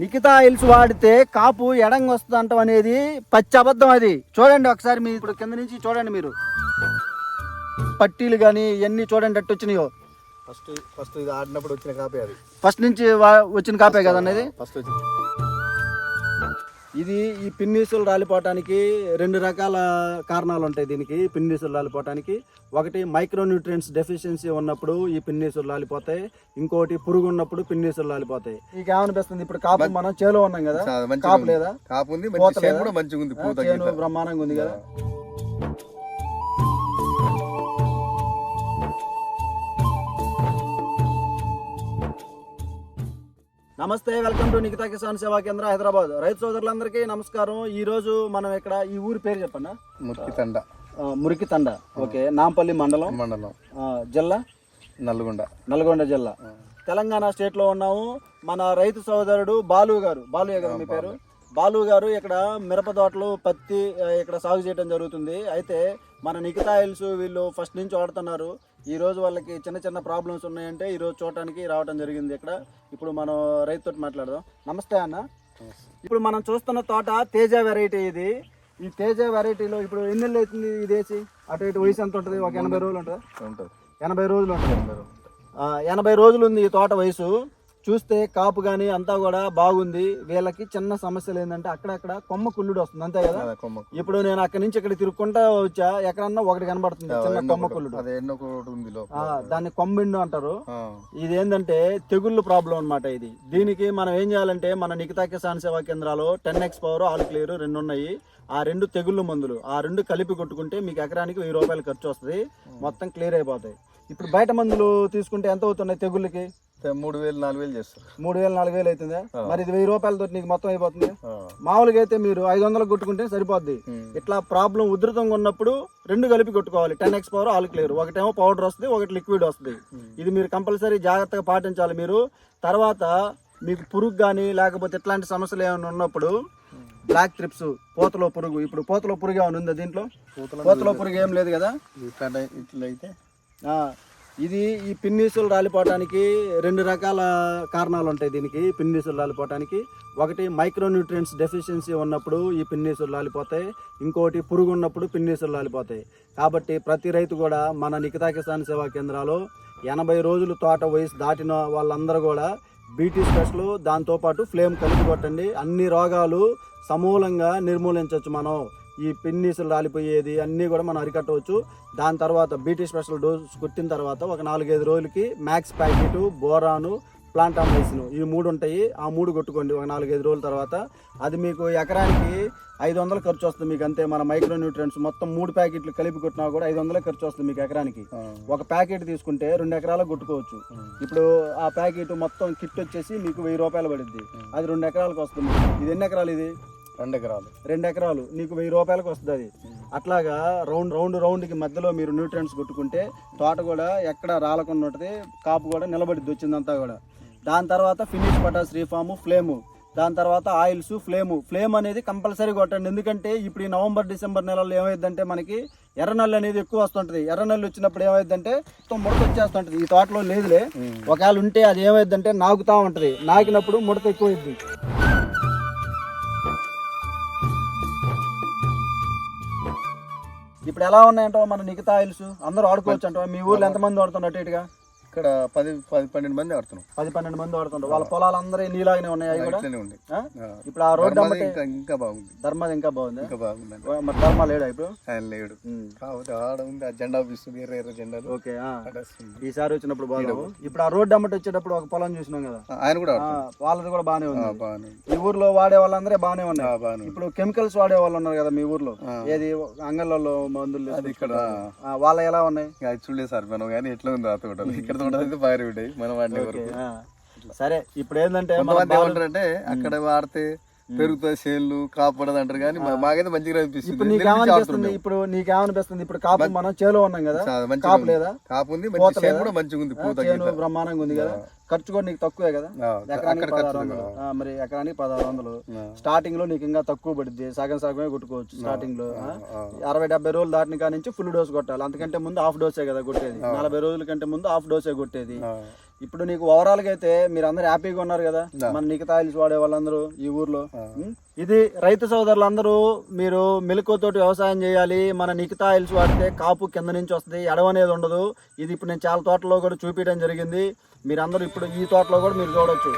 Nikita oils వాడితే కాపు ఎడంగా వస్తుంది అంటాం అనేది పచ్చి అబద్ధం అది. చూడండి ఒకసారి మీరు ఇప్పుడు కింద నుంచి చూడండి మీరు. పట్టీలు కానీ ఇవన్నీ చూడండి అట్టు వచ్చినాయో. ఫస్ట్ ఫస్ట్ ఇది ఆడినప్పుడు వచ్చిన కాపీ అది. ఫస్ట్ నుంచి వచ్చిన కాపే కదా అనేది ఫస్ట్ వచ్చింది ఇది ఈ పిన్నీసులు రాలిపోవటానికి రెండు రకాల కారణాలు ఉంటాయి దీనికి. పిన్నీసులు రాలిపోవటానికి. ఒకటి మైక్రో న్యూట్రియంట్స్ డెఫిషియన్సీ ఉన్నప్పుడు ఈ పిన్నీసులు రాలిపోతాయి. ఇంకోటి పురుగు ఉన్నప్పుడు పిన్నీసులు రాలిపోతాయి. మీకు ఏమనిపిస్తుంది ఇప్పుడు కాపు మనం చేలో ఉన్నాం కదా. కాపు. లేదా? కాపు ఉంది. బ్రహ్మాండంగా ఉంది కదా. నమస్తే వెల్కమ్ టు నికితా కిసాన్ సేవా కేంద్ర హైదరాబాద్. రైతు సోదరులందరికీ నమస్కారం. ఈ రోజు మనం ఇక్కడ ఈ ఊరి పేరు చెప్పండి. మురికి తండ. మురికి తండ. ఓకే. నాంపల్లి మండలం. మండలం. జిల్లా? నల్గొండ. నల్గొండ జిల్లా. తెలంగాణ స్టేట్లో ఉన్నాము. మన రైతు సోదరుడు బాలు గారు. బాలు గారు మీ పేరు? బాలు. గారు ఇక్కడ మిరప తోటలు పత్తి ఇక్కడ సాగు చేయడం జరుగుతుంది. అయితే మన నికితా ఆయిల్స్ వీళ్ళు ఫస్ట్ నుంచి వాడుతున్నారు ఈ రోజు వాళ్ళకి చిన్న చిన్న ప్రాబ్లమ్స్ ఉన్నాయంటే ఈ రోజు చూడటానికి రావడం జరిగింది ఇక్కడ. ఇప్పుడు మనం రైతుతో మాట్లాడదాం. నమస్తే అన్న. ఇప్పుడు మనం చూస్తున్న తోట తేజ వెరైటీ ఇది. ఈ తేజ వెరైటీలో ఇప్పుడు ఎన్ని నెలలు అవుతుంది ఇది వేసి అటు ఇటు వయసు ఎంత ఉంటుంది? ఒక ఎనభై రోజులు ఉంటుంది? ఎనభై రోజులు ఉంటుంది. ఎనభై రోజులు ఉంది ఈ తోట వయసు. చూస్తే కాపు కానీ అంతా కూడా బాగుంది. వీళ్ళకి చిన్న సమస్యలు ఏంటంటే అక్కడక్కడ కొమ్మ కుళ్ళుడు వస్తుంది. అంతే కదా? ఇప్పుడు నేను అక్కడి నుంచి ఇక్కడ తిరుక్కుంటా వచ్చా ఎక్కడన్నా ఒకటి కనబడుతుంది. చిన్న కొమ్మ కుళ్ళుడు. దాన్ని కొమ్మిండు అంటారు. ఇది ఏంటంటే తెగుళ్ళు ప్రాబ్లం అన్నమాట ఇది. దీనికి మనం ఏం చేయాలంటే మన నికితా కిసాన్ సేవా కేంద్రాలు ten X power all clear రెండు ఉన్నాయి. ఆ రెండు తెగుళ్ళు మందులు. ఆ రెండు కలిపి కొట్టుకుంటే మీకు ఎకరానికి వెయ్యి రూపాయలు ఖర్చు వస్తుంది. మొత్తం క్లియర్ అయిపోతాయి. ఇప్పుడు బయట మందులు తీసుకుంటే ఎంత అవుతున్నాయి తెగుళ్ళకి? మూడు వేలు నాలుగు వేలు చేస్తారు. మూడు వేలు నాలుగు వేలు అవుతుందా మరి ఇది వెయ్యి రూపాయలతో నీకు మొత్తం అయిపోతుంది. మామూలుగా అయితే మీరు ఐదు వందలకు కొట్టుకుంటే సరిపోద్ది. ఇట్లా ప్రాబ్లం ఉధృతంగా ఉన్నప్పుడు రెండు కలిపి కొట్టుకోవాలి. Ten X power all clear. ఒకటేమో పౌడర్ వస్తుంది ఒకటి లిక్విడ్ వస్తుంది. ఇది మీరు కంపల్సరీ జాగ్రత్తగా పాటించాలి మీరు. తర్వాత మీకు పురుగు కానీ లేకపోతే ఇట్లాంటి సమస్యలు ఏమైనా ఉన్నప్పుడు బ్లాక్ ట్రిప్స్ పూతలో పురుగు. ఇప్పుడు పూతలో పురుగు ఏమైనా ఉందా దీంట్లో? పూతలో పురుగు ఏం లేదు కదా? ఇట్లా ఇట్లా అయితే ఆ, ఇది ఈ పిన్నీసులు రాలిపోవటానికి రెండు రకాల కారణాలు ఉంటాయి దీనికి పిన్నీసులు రాలిపోవటానికి. ఒకటి మైక్రోన్యూట్రియంట్స్ డెఫిషియన్సీ ఉన్నప్పుడు ఈ పిన్నీసులు రాలిపోతాయి. ఇంకోటి పురుగు ఉన్నప్పుడు పిన్నీసులు రాలిపోతాయి. కాబట్టి ప్రతి రైతు కూడా మన నిఖితా కిసాన్ సేవా కేంద్రాలు ఎనభై రోజులు తోట వయసు దాటిన వాళ్ళందరూ కూడా బీటీ స్పెషల్ దాంతోపాటు ఫ్లేమ్ కలిపి కొట్టండి. అన్ని రోగాలు సమూలంగా నిర్మూలించవచ్చు మనం. ఈ పిన్నీసులు రాలిపోయేది అన్నీ కూడా మనం అరికట్టవచ్చు. దాని తర్వాత బీటీ స్పెషల్ డోస్ కొట్టిన తర్వాత ఒక నాలుగైదు రోజులకి మ్యాక్స్ ప్యాకెట్ బోరాను ప్లాంటామైసిన్ ఈ మూడు ఉంటాయి. ఆ మూడు కొట్టుకోండి ఒక నాలుగైదు రోజుల తర్వాత. అది మీకు ఎకరానికి ఐదు వందలు ఖర్చు వస్తుంది మీకు అంతే. మన మైక్రో న్యూట్రియంట్స్ మొత్తం మూడు ప్యాకెట్లు కలిపి కొట్టినా కూడా ఐదు వందలే ఖర్చు వస్తుంది మీకు ఎకరానికి. ఒక ప్యాకెట్ తీసుకుంటే రెండు ఎకరాలకు కొట్టుకోవచ్చు. ఇప్పుడు ఆ ప్యాకెట్ మొత్తం కిట్ వచ్చేసి మీకు వెయ్యి రూపాయలు పడుద్ది. అది రెండు ఎకరాలకు వస్తుంది. ఇది ఎన్ని ఎకరాలు ఇది? రెండు ఎకరాలు రెండు ఎకరాలు నీకు వెయ్యి రూపాయలకు వస్తుంది. అది అట్లాగా రౌండ్ రౌండ్ రౌండ్కి మధ్యలో మీరు న్యూట్రియంట్స్ కొట్టుకుంటే తోట కూడా ఎక్కడ రాలకుండా ఉంటుంది. కాపు కూడా నిలబడిద్ది వచ్చిందంతా కూడా. దాని తర్వాత ఫినిష్ పటాస్ రీఫాము ఫ్లేము. దాని తర్వాత ఆయిల్స్ ఫ్లేము. ఫ్లేమ్ అనేది కంపల్సరీ కొట్టండి. ఎందుకంటే ఇప్పుడు ఈ నవంబర్ డిసెంబర్ నెలల్లో ఏమైందంటే మనకి ఎర్రనల్లి అనేది ఎక్కువ వస్తుంటది. ఎర్రనల్లి వచ్చినప్పుడు ఏమైందంటే మొత్తం ముడత వచ్చేస్తుంటది. ఈ తోటలో లేదులే. ఒకవేళ ఉంటే అది ఏమైందంటే నాకుతా ఉంటది. నాకినప్పుడు ముడత ఎక్కువ ఇప్పుడు ఎలా ఉన్నాయంటావా మన నికితా ఆయిల్స్ అందరూ ఆడుకోవచ్చు అంటావా? మీ ఊర్లో ఎంతమంది ఆడుతున్నారు అటు ఇటుగా? ఇక్కడ పది పది పన్నెండు మంది ఆడుతున్నాం. పది పన్నెండు మంది ఆడుతుంటారు. వాళ్ళ పొలాలు అందరూ నీలాగానే ఉన్నాయి అవి కూడా? ఇట్లనే ఉంది ఆ? ఆ. ఇప్పుడు ఆ రోడ్డు అమ్మటే ఇంకా ఇంకా బాగుంది. ధర్మాది ఇంకా బాగుంది? ఇంకా బాగుందండి. మరి ధర్మా లేడా ఇప్పుడు? ఆయన లేడు. కాకపోతే ఆడ ఉంది ఆ జెండా ఆఫీస్ ఎర్ర ఎర్ర జెండాలు. ఓకే. ఈసారి వచ్చినప్పుడు బాగుంది ఇప్పుడు ఆ రోడ్డు అమ్మటి వచ్చేటప్పుడు ఒక పొలం చూసినాం కదా. ఆయన కూడా వాళ్ళది కూడా బాగానే ఆ, ఉంది. ఈ ఊర్లో వాడే వాళ్ళందరే బాగానే ఆ, ఉన్నాయి. ఇప్పుడు కెమికల్స్ వాడే వాళ్ళు ఉన్నారు కదా మీ ఊర్లో. ఏది? అంగళ్ళలో మందులు ఇక్కడ. వాళ్ళ ఎలా ఉన్నాయి? చూడలేదు సార్ మనం కానీ ఎట్లా ఉంది ఇక్కడ తోటలు అయితే బాగా ఉంటాయి మనం వాడిన వరకు. సరే ఇప్పుడు ఏంటంటే అక్కడ వాడితే పెరుగుతుంది చేన్లు కాపాడదు అంటారు కానీ మాకైతే మంచిగా అనిపిస్తుంది ఇప్పుడు నీకేమనిపిస్తుంది. ఇప్పుడు నీకేమనిపిస్తుంది ఇప్పుడు కాపు మనం చేలో ఉన్నాం కదా. కాపు. లేదా? కాపు ఉంది? కూడా మంచిగా ఉంది. బ్రహ్మాండంగా ఉంది కదా. ఖర్చు కూడా నీకు తక్కువే కదా. ఎకరానికి పదహారు వందలు. మరి ఎకరానికి పదహారు వందలు. స్టార్టింగ్లో నీకు ఇంకా తక్కువ పడుద్ది. సగం సగమే కొట్టుకోవచ్చు స్టార్టింగ్లో. అరవై డెబ్బై రోజులు దాటిన కాడ నుంచి ఫుల్ డోస్ కొట్టాలి. అంతకంటే ముందు హాఫ్ డోసే కదా కొట్టేది. నలభై రోజుల కంటే ముందు హాఫ్ డోసే కొట్టేది. ఇప్పుడు నీకు ఓవరాల్గా అయితే మీరు అందరు హ్యాపీగా ఉన్నారు కదా. మన నిఖిత ఆయిల్స్ వాడే వాళ్ళందరూ ఈ ఊర్లో? ఇది రైతు సోదరులందరూ మీరు మెలకువతోటి వ్యవసాయం చేయాలి. మన నిఖిత ఆయిల్స్ వాడితే కాపు కింద నుంచి వస్తుంది ఎడవ అనేది ఉండదు. ఇది ఇప్పుడు నేను చాలా తోటలో కూడా చూపించడం జరిగింది. మీరందరూ ఇప్పుడు ఈ తోటలో కూడా మీరు చూడొచ్చు.